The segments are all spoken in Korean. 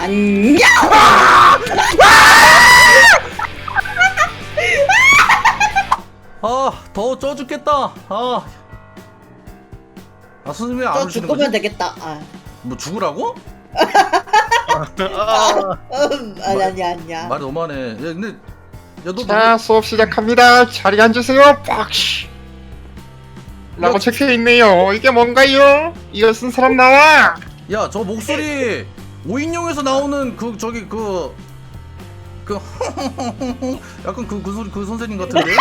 안녕. 아! 더워 쪄 죽겠다. 아, 아 선생님 왜안 저 오시는 죽으면 거지? 되겠다. 아, 뭐 죽으라고? 음, 아니 아니 아니야. 말이 너무하네. 야 근데 야 너 자 수업 시작합니다. 자리 앉으세요. 빡시 라고 적혀있네요. 이게 뭔가요? 이거 쓴 사람 나와? 야 저 목소리 오인용에서 나오는 그 저기 그 그 약간 그, 그 소리 그 선생님 같은데?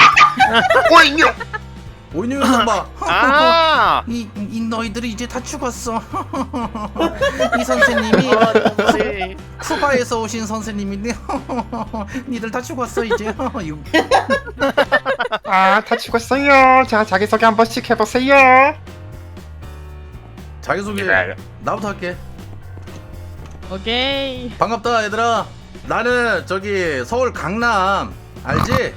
오인요 오인용에서 막 아, 이, 이 너희들이 이제 다 죽었어. 이 선생님이 그렇지. 쿠바에서 오신 선생님인데 니들 다 죽었어 이제. 이거 아 다 죽었어요. 자 자기소개 한 번씩 해보세요. 자기소개 나부터 할게 오케이. 반갑다 얘들아 나는 저기 서울 강남 알지?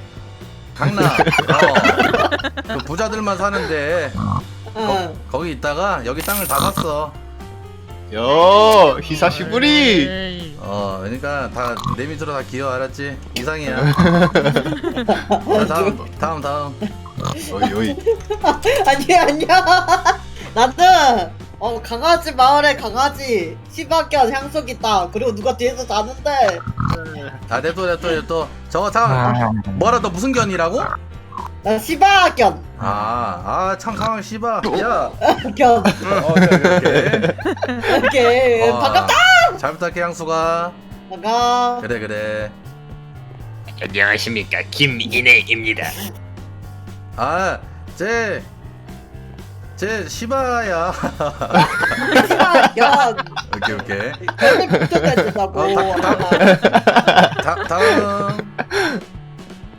강남 어. 그 부자들만 사는데 어. 거기 있다가 여기 땅을 다 샀어 요 히사시부리 에이. 어 그러니까 다 내 밑으로 다 기어 알았지? 이상이야 자, 다음 다음 다음 어이 어이 아니야 아니야. 나는 어 강아지 마을에 강아지 시바견 향수 있다. 그리고 누가 뒤에서 자는데. 아 냅둬 냅둬 냅둬 저거 참 뭐라 너 무슨 견이라고? 나 시바견. 아아참 상황 씨바. 야. 견. 어, 오케이 오케이 오케이. 어, 반갑다. 잘 부탁해 향수가. 반가. 그래 그래. 안녕하십니까. 김인혜입니다. 아, 제, 제 시바야. 시바견. 오케이, 오케이. 된다고. 어, 다- 다, 다음.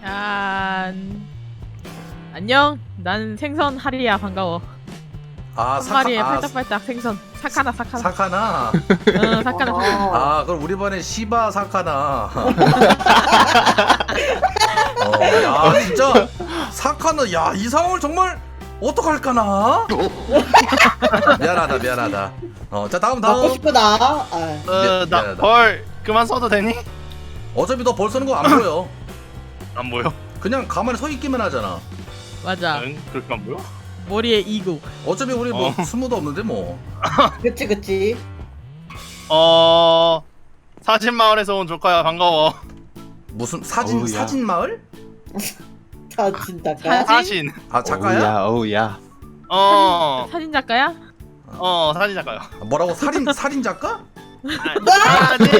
짠. 안녕. 난 생선 하리야 반가워. 아, 한 사카, 마리에 아, 팔딱팔딱 생선. 사카나 사카나. 사카나. 응 사카나. 사카나. 아, 아, 그럼 우리 반에 시바 사카나. 어, 야, 진짜. 사카나, 야, 이 상황을 정말 어떡할까나? 미안하다, 미안하다. 어, 자, 다음, 먹고 다음. 싶구나. 아. 어, 미안하다. 나벌 그만 써도 되니? 어차피 너 벌 쓰는 거 안 보여. 안 보여? 그냥 가만히 서 있기만 하잖아. 맞아. 응, 그렇게 안 보여? 머리에 이고. 어차피 우리 뭐 어. 스무도 없는데 뭐. 그치 그치. 어, 사진 마을에서 온 조카야 반가워. 무슨 사진 어우 야. 사진 마을? 자 진짜. 사진? 사진. 아 작가야? 어우야 어, 사진 작가야? 어, 사진 작가요. 뭐라고 살인 살인 작가? 사진 작가. 사진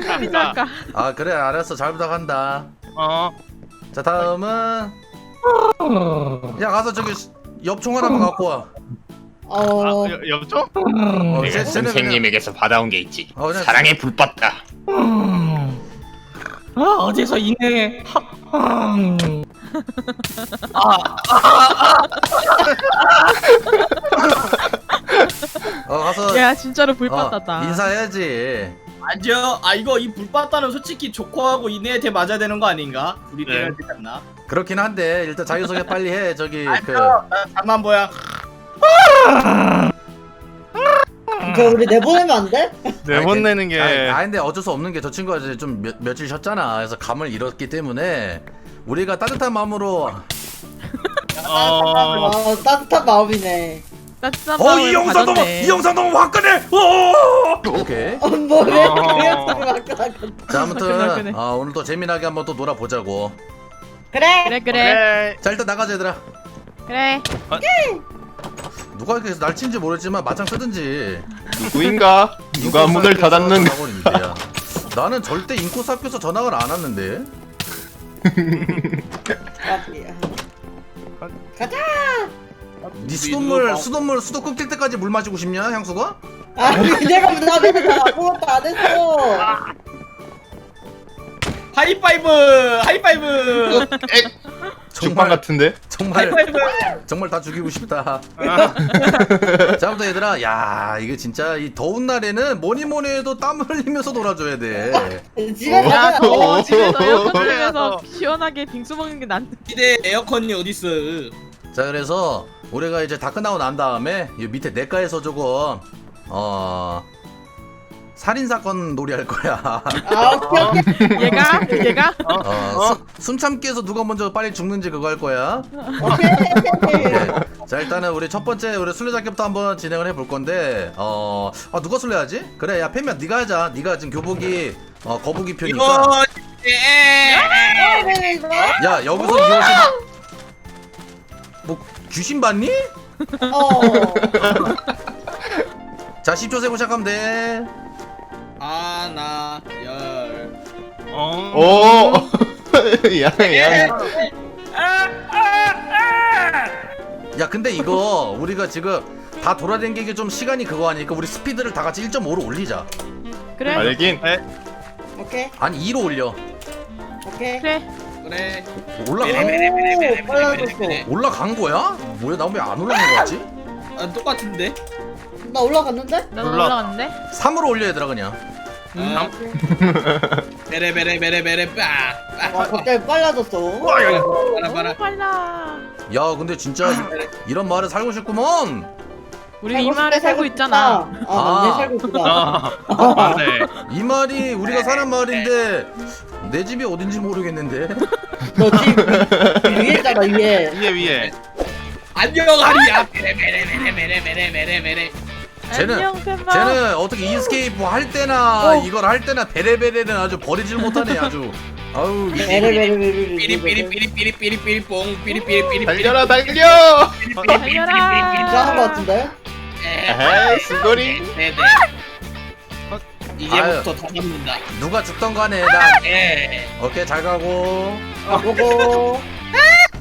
작가. 사진 작가. 아 그래 알았어 잘 부탁한다. 어, 자 다음은 야 가서 저기 엽총 하나만 갖고 와. 어. 아, 여, 여죠? 어, 내가 쟤- 쟤네 그냥- 선생님에게서 받아온 게 있지. 어, 그냥- 사랑의 불받다. 아 어디서 있네. 어 가서 야 진짜로 불 어. 인사해야지. 아니요. 아 이거 이 불빠따는 솔직히 조커하고 이네한테 맞아야 되는 거 아닌가? 둘이 네. 때려야 되지 않나? 그렇긴 한데 일단 자기소개 빨리 해 저기 그 아니요. 잠만 보야. 그 우리 내보내면 안 돼? 내보내는 게. 아니, 아니 근데 어쩔 수 없는 게 저 친구가 이제 좀 며, 며칠 쉬었잖아. 그래서 감을 잃었기 때문에 우리가 따뜻한 마음으로 어, 어 따뜻한 마음이네. 따뜻한 어 마음을 이 영상 너무 받았네. 이 영상 너무 화끈해. 오! 오케이. 어 뭐래? 어. 그래 자. 아무튼 어, 오늘도 재미나게 한번 또 놀아보자고. 그래. 그래 그래 그래. 자 일단 나가자 얘들아. 그래. 누가 이렇게 날 친지 모르지만 맞짱 뜨든지. 누구인가 누가 문을 닫았는 가 나는 절대 인코스 학교에서 전학을 안 왔는데. 가자. 네 수돗물 수돗물 수도 끊길 때까지 물 마시고 싶냐 향수가? 아니 내가 나 내가 아무것도 안 했어. 하이파이브. 하이파이브. 죽방 같은데 정말. 정말 다 죽이고 싶다. 자, 아무튼 얘들아, 야 이게 진짜 이 더운 날에는 뭐니 뭐니 해도 땀 흘리면서 놀아줘야 돼. 집에 어. 야 가자. 너 집에서 에어컨 틀면서 어. 시원하게 빙수 먹는 게 난. 시대 에어컨이 어딨어? 자, 그래서 우리가 이제 다 끝나고 난 다음에 이 밑에 내과에서 조금 어 살인 사건 놀이 할 거야. 아 오케이 오케이 얘가 얘가 어, 숨, 숨 참기에서 누가 먼저 빨리 죽는지 그거 할 거야. 오케이 네. 자 일단은 우리 첫 번째 우리 술래잡기부터 한번 진행을 해볼 건데 어, 아 누가 술래하지? 그래 야 팬면 네가 하자. 네가 지금 교복이 어, 거북이 편이니까. 이거 예. 네, 이거 야 여기서 이것이 뭐 귀신 봤니? 어 자 10초 세고 시작하면 돼. 하나 열. 어. 오. 야, 야. 야 근데 이거 우리가 지금 다 돌아다니기 좀 시간이 그거 하니까 우리 스피드를 다 같이 1.5로 올리자. 그래 알긴. 오케이 아니 2로 올려. 오케이 그래 그래. 올라가 오 빨라졌어 올라간 거야? 뭐야 나 왜 안 올라간 거 같지? 아, 똑같은데. 나 올라갔는데? 나도 올라- 올라갔는데 3으로 올려 얘들아 그냥. 아. 베레 베레 베레 베레 빠. 와 갑자기 빨라졌어 봐라 너무. 빨라 야 근데 진짜 이- 이런 마을에 살고 싶구먼. 우리 이 마을에 살고 있잖아 아 아. 맞네 살고 있구나 아, 맞네. 이 마을이 우리가 사는 마을인데 내 집이 어딘지 모르겠는데. 너집 위에잖아 위에 위에 위에. 안녕 하리야. 베레 베레 베레 베레 베레 베레 베레. 쟤는- 안녕 팬마 쟤는 어떻게 이스케이프 할 때나 어. 이걸 할 때나 베레베레는 아주 버리질 못하네 아주. 아우 이- 베레베레베레 삐리 삐리 삐리 삐리 삐리 삐리 뽕 삐리 삐리 삐리 달려라, 달려. 달려라 이상한 거 같은데? 에헤이, 수고리. 네네. 이제부터 다 잡는다. 누가 죽던 간에 나 예. 오케이 잘 가고 아 요거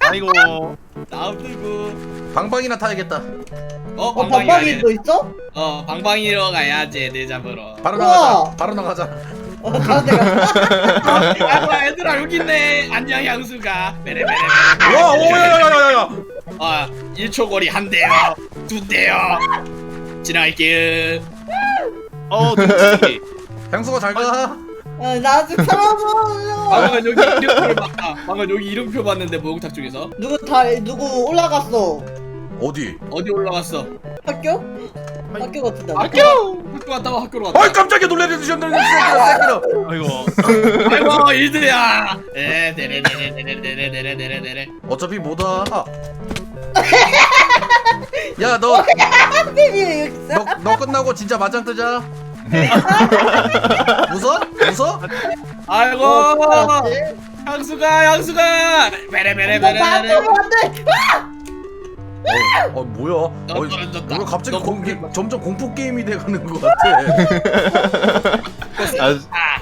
아이고. 다음 누구? 방방이나 타야겠다. 어 어 방방이 또 있어? 어 방방이로 가야지 내 잡으러. 바로 우와. 나가자. 바로 나가자. 어 다른 데가 아이고 얘들아 여기 있네. 안녕 향수가. 베레 베레 베레. 와 오야야야야야. 아 1초 거리 한 대요. 두 대요. 지나갈게요. 어, 눈치. 향수가 잘 가. 어, 나 아직 살아서 방금 여기 이름표를 봤다. 방금 여기 이름표 봤는데 목욕탕 쪽에서 누구 다 누구 올라갔어 어디? 어디 올라갔어? 학교? 학교 같은데 학교 학교 갔다가 학교로 갔다. 어이 깜짝이야 놀래주셨네 새끼라 새끼라. 아이고. 아이고 일드야. 에 데레데레데레데레데레데레. 어차피 못 와. 야, 너, 학교이 여기 있어? 너, 너 끝나고 진짜 맞짱 뜨자. 웃어? 웃어? 아이고 알았지? 향수가 향수가 베레베레 너 베레베레. 나한테 안돼 어, 어 뭐야? 어, 떨어졌다. 이거 갑자기 너 공, 점점 공포 게임이 돼가는 것 같아. 아, 아,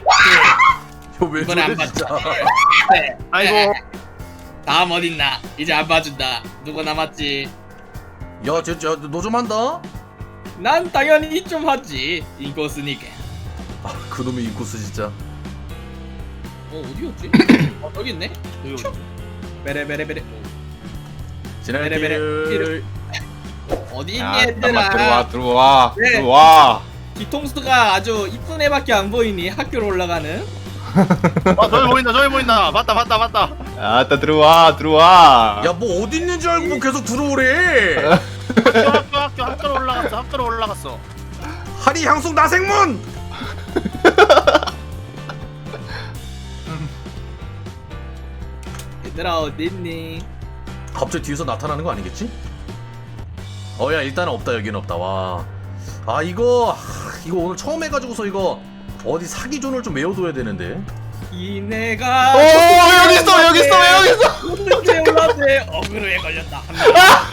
이거 왜 이번에 저래 안 봤죠. 진짜? 네. 아이고. 다음 어딨나? 이제 안 봐준다. 누구 남았지? 야, 쟤, 쟤, 너좀 한다? 난 당연히 좀 하지. 인코스니까. 아, 그놈의 인코스 진짜. 어 어디였지? 어 여기 있네. 여기. 베레베레베레. 지나갈게. 베레 베레. 어디 있니 야, 잠깐만 들어와, 얘들아? 들어와, 네. 들어와. 뒤통수가 아주 이쁜 애밖에 안 보이니 학교로 올라가는. 아, 저기 보인다. 저기 보인다. 맞다, 맞다, 맞다. 아따 들어와, 들어와. 야, 뭐 어디 있는 줄 알고 뭐 계속 들어오래. 학교, 학교, 학교, 학교로 올라갔어. 학교로 올라갔어. 하리 향숙 나생문. 얘들아 어디 있니? 갑자기 뒤에서 나타나는 거 아니겠지? 어야 일단은 없다 여기는 없다 와. 아 이거 하, 이거 오늘 처음 해가지고서 이거 어디 사기존을 좀 외워둬야 되는데. 이내가 오, 여기 있어, 여기 있어, 왜 여기 있어? 어떻게 올라대 어그로에 걸렸다.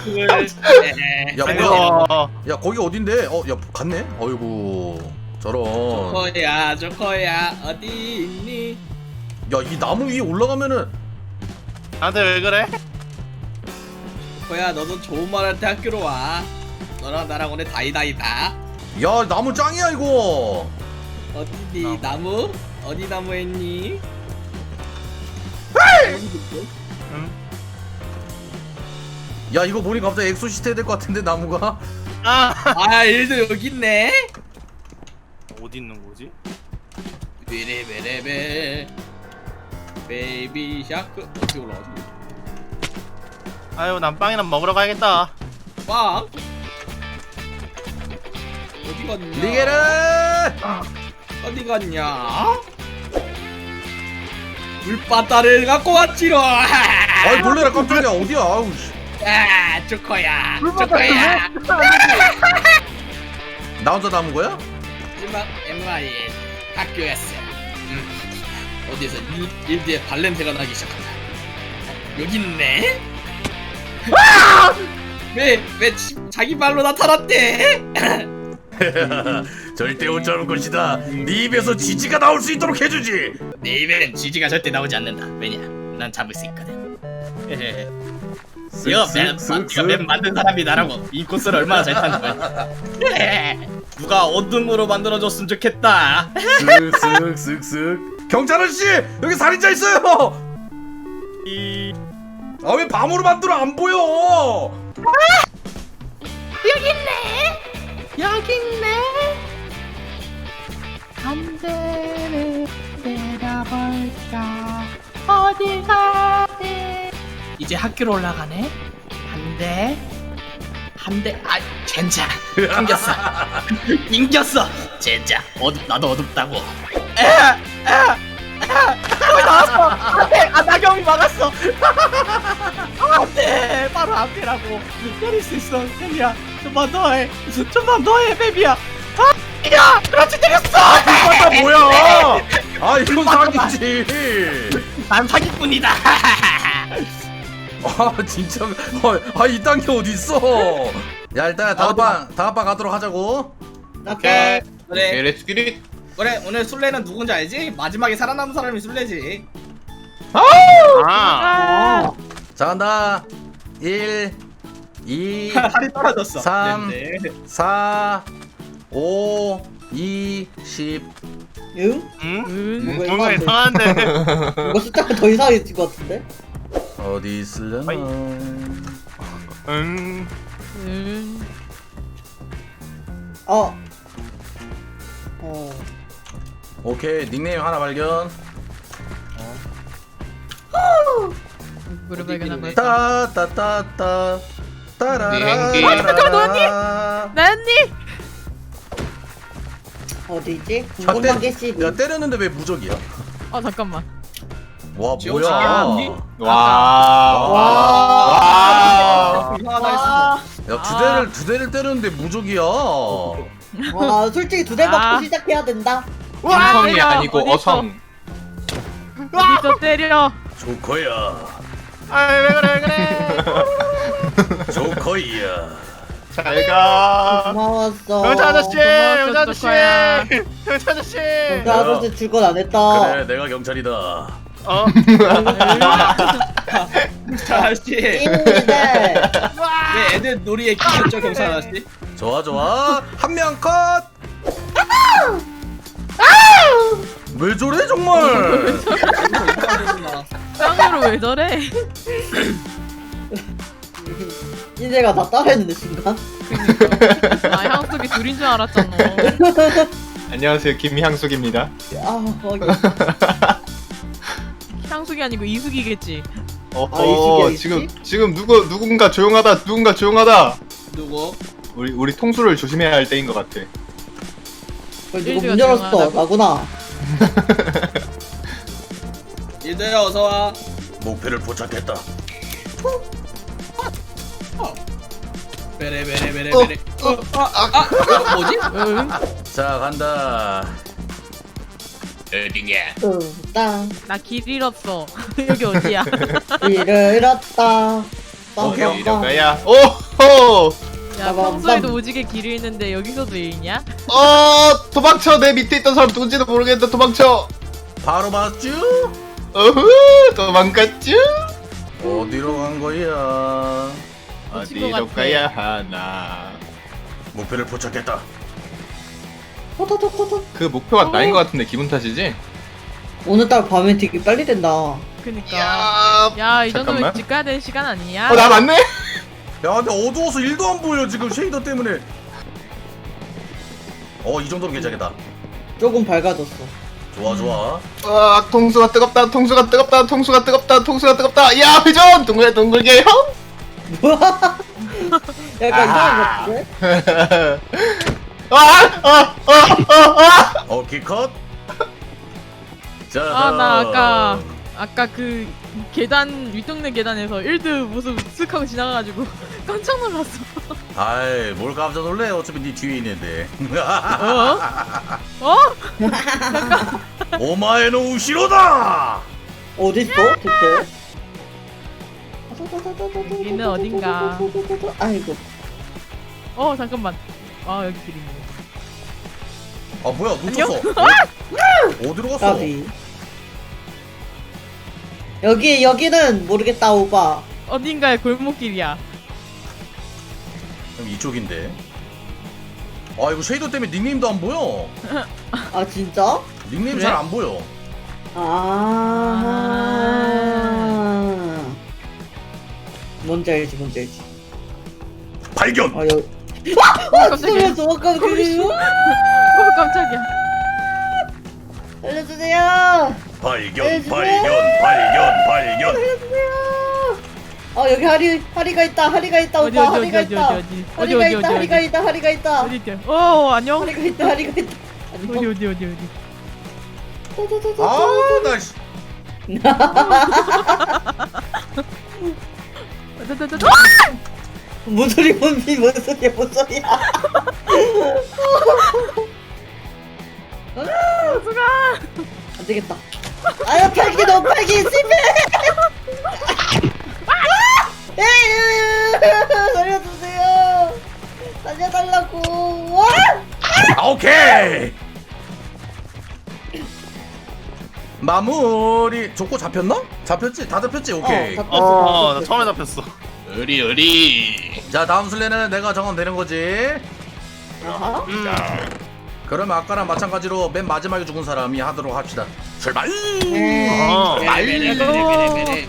둘, 셋. 야, 아이고. 야 거기 어딘데? 어야 갔네. 어이구 저런. 조커야 조커야 어디 있니? 야 이 나무 위에 올라가면은 나한테 왜 그래? 조커야 너도 좋은 말 할 때 학교로 와. 너랑 나랑 오늘 다이다이다. 야 나무 짱이야 이거. 어디니 나무? 어디 나무 했니? 야 이거 보니까 갑자기 엑소시트 해야 될 것 같은데 나무가. 아. 아 얘도 여기 있네. 어디 있는 거지? 베레베레베 베이비 샤크 어떻게 올라가지? 아유, 난 빵이나 먹으러 가야겠다. 빵 어디 갔냐? 리게르. 어디 갔냐? 물바다를 갖고 왔지로. 아이 놀래라 깜짝이야 어디야 아우 씨. 아, 조커야. 조커야. 나 혼자 남은 거야? 마지막 MI 학교였어. 음, 어디서 일, 일대에 발냄새가 나기 시작한다. 여기 있네. 왜, 왜 지- 자기 발로 나타났대? 절대 못 잡을 것이다 네 입에서 지지가 나올 수 있도록 해주지 내 입엔 쥐지가 절대 나오지 않는다. 왜냐? 난 잡을 수 있거든. 이거 맵, 네가 맵 만든 사람이 나라고 이 코스를 얼마나 잘 타는 거야? 누가 어둠으로 만들어줬으면 좋겠다. 쓱쓱쓱쓱 경찰 아저씨 여기 살인자 있어요 아 왜 밤으로 만들어? 안 보여. 여기 있네. 담배를 때려볼까? 어디 가니? 이제 학교로 올라가네. 한 대, 한 대, 아, 젠장, 인겼어, 인겼어, 젠장, 어둡, 나도 어둡다고. 에, 에, 나왔어. 안돼, 아 나경이 막았어. 안돼, 바로 앞이라고. 때릴 수 있어, 베비야. 좀만 더 해, 좀만 더 해, 베비야. 아, 야, 그렇지 때렸어. 아 뭐야 아 이건 사기지 난 사기꾼이다. 아 진짜 아 이딴 게 어딨어 야 일단 다음 방 다음 방 가도록 하자고 오케이. 그래. 렛츠 기릿 그래 오늘 술래는 누군지 알지? 마지막에 살아남은 사람이 술래지 아 아, 자 간다 1 2 살이 떨어졌어 삼. 네, 네. 4 5 2 10 응? 응? 응. 뭐가 뭔가 이상한데? 이상한데 이거 숫자가 더 이상해진 것 같은데? 어디 있으려나 응 응. 어. 어. 오케이 닉네임 하나 발견 발견한? 거야? 따따따따 따라라 비행기. 아, 잠깐만, 너니? 나연니? 어디지? 야, 궁금한 게 때, 씨. 야 때렸는데 왜 무적이야 아 잠깐만. 와 뭐야 시간이? 와. 와. 와. 이상하다 했어 야두 대를 두 대를 때렸는데 무적이야 와, 솔직히 두대 아. 맞고 시작해야 된다. 음성이 때려. 아니고 어디 있어? 어성. 어디서 때려? 조커야 아왜 그래 왜 그래 조커야 잘 가. 고마웠어. 여자 아저씨 여자 아저씨. 여자 아저씨 여자 아저씨 출근 안 했다. 그래 내가 경찰이다 어 경찰 아저씨 왜 인데 애들 놀이에 끼셨죠 경찰 아저씨? 좋아 좋아 한 명 컷. 왜 저래 정말? 쌍으로 왜 저래? 인재가 나 따라했는데 순간. 아 향수기 둘인 줄 알았잖아. 안녕하세요 김향숙입니다. 아, 거기. 향수기 아니고 이수기겠지. 어허 이수기야, 지금 이수기? 지금 누구 누군가 조용하다 누군가 조용하다. 누구? 우리 우리 통수를 조심해야 할 때인 것 같아. 거기 누구 문 열었어. 나구나. 일들야 어서 와 목표를 포착했다 베레 베레 베레 어, 베레 어, 아, 아, 아, 이거 뭐지? 응. 자 간다 어디냐? 응, 땅. 나길 잃었어. 여기 어디야? 길을 잃었다. 어디로 빵빵빵. 가야? 오호! 야 빠밤, 평소에도 빰. 오지게 길 잃는데 여기서도 잃냐? 어 도망쳐 내 밑에 있던 사람 누군지도 모르겠는데 도망쳐. 바로 봤쥬? 어후 도망갔쥬? 어디로 간 거야? 놓친 것 어디로 같아. 가야 하나? 목표를 포착했다. 그 목표가 나인 것 같은데 기분 탓이지? 오늘따라 밤에 되게 빨리 된다. 그니까. 야, 야이 정도면 잠깐만. 집 가야 되는 시간 아니냐? 어나 맞네? 야 근데 어두워서 1도 안 보여 지금 쉐이더 때문에 어 이 정도면 괜찮겠다 조금 밝아졌어. 좋아 좋아 아 통수가 뜨겁다 통수가 뜨겁다 통수가 뜨겁다 통수가 뜨겁다 야 회전 둥글 둥글게 형 뭐야? 약간 아. 이상한 것 같은데? 아아아아아 오케이 컷. 자, 아 나. 아까 아까 그 계단 윗동네 계단에서 1드 모습 쓱 하고 지나가가지고 깜짝 놀랐어. 아이 뭘 깜짝 놀래 어차피 네 뒤에 있는데 어? 어? 오마에노 우시로다 어딨어 대체 여기는 어딘가. 아이고 어 잠깐만. 아 여기 길 있네. 아 뭐야 놓쳤어 어? 어디로 갔어 까비 여기 여기는 모르겠다 오빠 어딘가에 골목길이야. 그럼 이쪽인데 아 이거 쉐이더 때문에 닉네임도 안 보여 아 진짜? 닉네임 그래? 잘 안 보여 아 뭔지 알지 뭔지 알지 발견 아 여기 어, 깜짝이야. 저 아까 그래요? 어 깜짝이야. 알려주세요 발견 해주세요. 발견 발견 발견 알려주세요 아 여기 하리 하리가 있다 하리가 있다 어디 오빠 어디 어디 하리가 어디 있다 어디 어디 어디 하리가 어디 있다 어디 하리가 어디 있다 하리가 있다 어디 있대? 어 안녕. 하리가 있다 하리가 있다 어디 어디 어디 어디. 아나 씨. 따따따따. 뭔 소리 뭔 비, 뭔 소리야 뭔 소리야 수가. 안 되겠다 아야 팔기 너무 팔기 실패 에이, 살려주세요 살려달라고 와! 아, 오케이 마무리 조코 잡혔나? 잡혔지? 다 잡혔지? 오케이 어, 어, 나 처음에 잡혔어. 의리 의리 자 다음 술래는 내가 정하면 거지 아하. 그러면 아까랑 마찬가지로 맨 마지막에 죽은 사람이 하도록 합시다 출발 네. 어, 베레 베레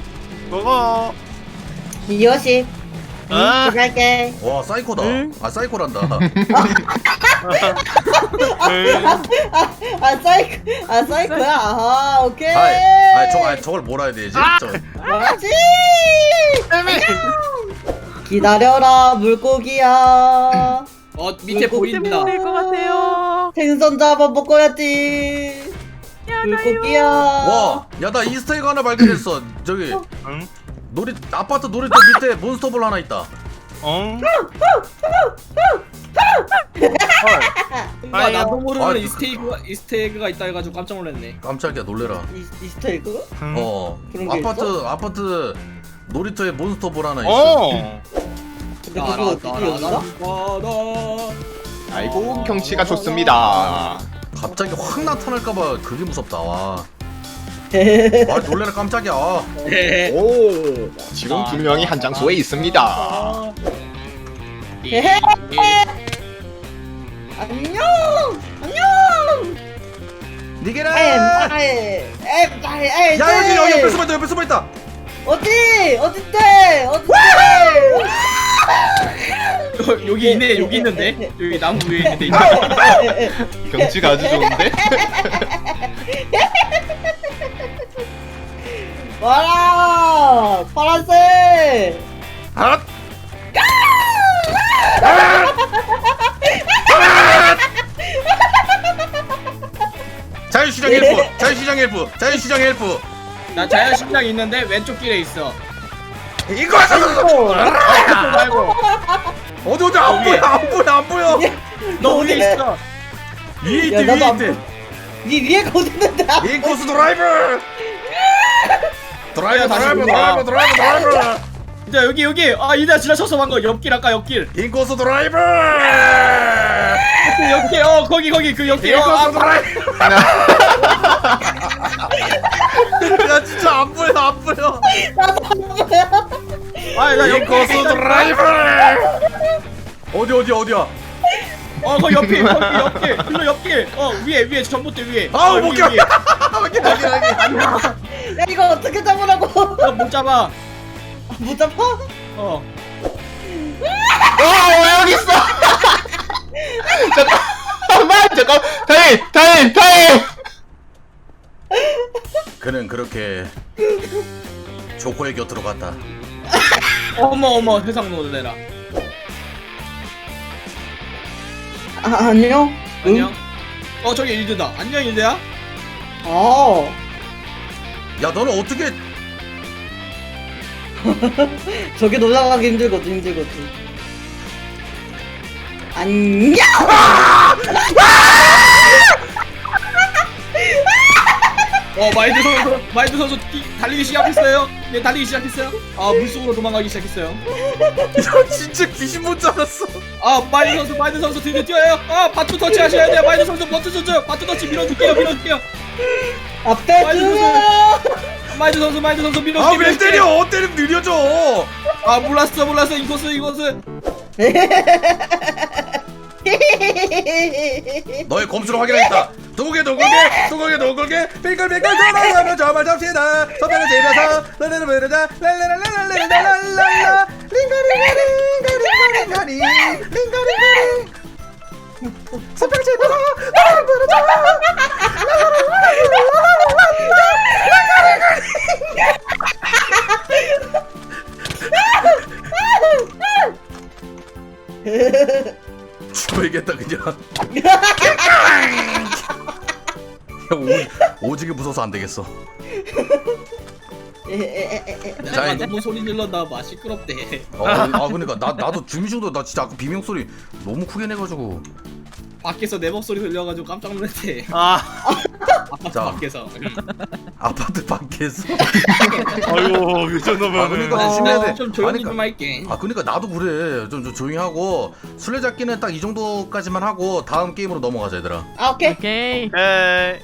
그거. 이어식 아. 와 사이코다. 응? 아 사이코란다. 아 사이코 아 사이코야? 아하 오케이. 아이, 아이, 저, 아이, 저걸 뭐라 해야 되지? 저, 뭐라지 기다려라 물고기야. 어 밑에 보인다. 것 같아요. 생선 잡아 먹어야지 물고기야 와, 야, 나 이스터에그 하나 발견했어. 저기, 응? 놀이, 아파트 놀이터 밑에 몬스터볼 하나 있다. 어? 나 아이, 나도 모르는 아, 이스테이크가 이스테이크가 있다 해가지고 깜짝 놀랐네 깜짝이야, 놀래라. 이, 이스터 에그? 응. 어, 그런 게 아파트, 아파트 놀이터에 몬스터볼 하나 있어. 어. 근데 그거 어디 여기가? 아이고 경치가 좋습니다 갑자기 확 나타날까봐 그게 무섭다. 와, 아, 놀래라, 깜짝이야. 아, 오 지금 두 명이 한 장소에 있습니다 헤헤. 안녕 안녕 니게라! 엠파이 엠파이 엠 야, 여기, 여기, 옆에 숨어 있다, 옆에 숨어 있다. 어디? 어딘데? 어딘데? 여기 있네 여기 있는데? 여기 나무 위에 있는데 있네. 경치가 아주 좋은데? 와라 파란색! 아! 자유시장 헬프, 자유시장 헬프, 자유시장 헬프. 나 자연식당 있는데 왼쪽 길에 있어. 이거 어, 말고. 어디 어디 안 보여 안 보여 안 보여. 너 위에. 있어? 위에 있대 야, 나도 위에 안 있대. 네 위에가 어딨는데 인코스 드라이브. 드라이브 다시 드라이브. 드라이브 드라이브 드라이브. 자 여기 여기. 아 이다 지나쳤어 방금 옆길 아까 옆길. 인코스 드라이브. 그 옆길 어 거기 거기 그 옆길 어, 인코스 아, 드라이브 야 진짜 안 보여 안 보여. 아, 나 옆길 인코스 드라이브 어디 어디 어디야? 어 거기 옆길 거기 옆길 글로 옆길 어 위에 위에 전봇대 위에. 아우, 어, 못 위에, 여기 야 이거 어떻게 잡으라고? 어, 못 잡아. 못 잡아? 어. 어 여기 있어? 잠깐만 잠깐. 타임 타임 타임 그는 그렇게 조코의 곁으로 갔다 어머 어머 세상 놀래라 아 안녕. 안녕. 어 저기 일드다. 안녕 일드야. 어. 야 너는 어떻게 저기 올라가기 힘들거든 힘들거든. 안녕. 어 마이드 선수 마이드 선수 뛰- 달리기 시작했어요. 네 달리기 시작했어요. 아 물속으로 도망가기 시작했어요. 야 진짜 귀신 못 잡았어 아 마이드 선수 마이드 선수 드디어 뛰어요. 아 바투 터치 하셔야 돼요. 마이드 선수 버튼 선수 바투 터치 밀어줄게요 밀어줄게요. 앞에 빨리 들어. 마이드 선수 마이드 선수 밀어줄게요. 아왜 때려 어 때리면 느려져 아 몰랐어 몰랐어 이코스 이코스. 너의 검수를 확인하겠다 노골게 노골게 노골게 노골게 빙글빙글 돌아가며 점을 잡시다 서편을 집어서 랄레를 부르자 랄레랄랄랄랄랄랄라 링가링가링가링가링가링 링가링가링 서편을 집어서 랄레를 부르자 랄레랄랄랄랄랄랄라 죽어야겠다 그냥 오, 오지게 무서워서 안 되겠어 자, 이제- 너무 소리 질렀나 봐 시끄럽대. 어, 아 그러니까 나 나도 주민중도 나 진짜 아까 비명 소리 너무 크게 내가지고 밖에서 내 목소리 들려가지고 깜짝 놀랐대. 아 아파트 자. 밖에서. 아파트 밖에서 아이고 이 아, 그러니까 나 심해야 돼. 진짜 좀 조용히 아니, 좀 할게. 아 그러니까 나도 그래 좀, 좀 조용히 하고 술래잡기는 딱 이 정도까지만 하고 다음 게임으로 넘어가자 얘들아 아 오케이. 오케이. 에이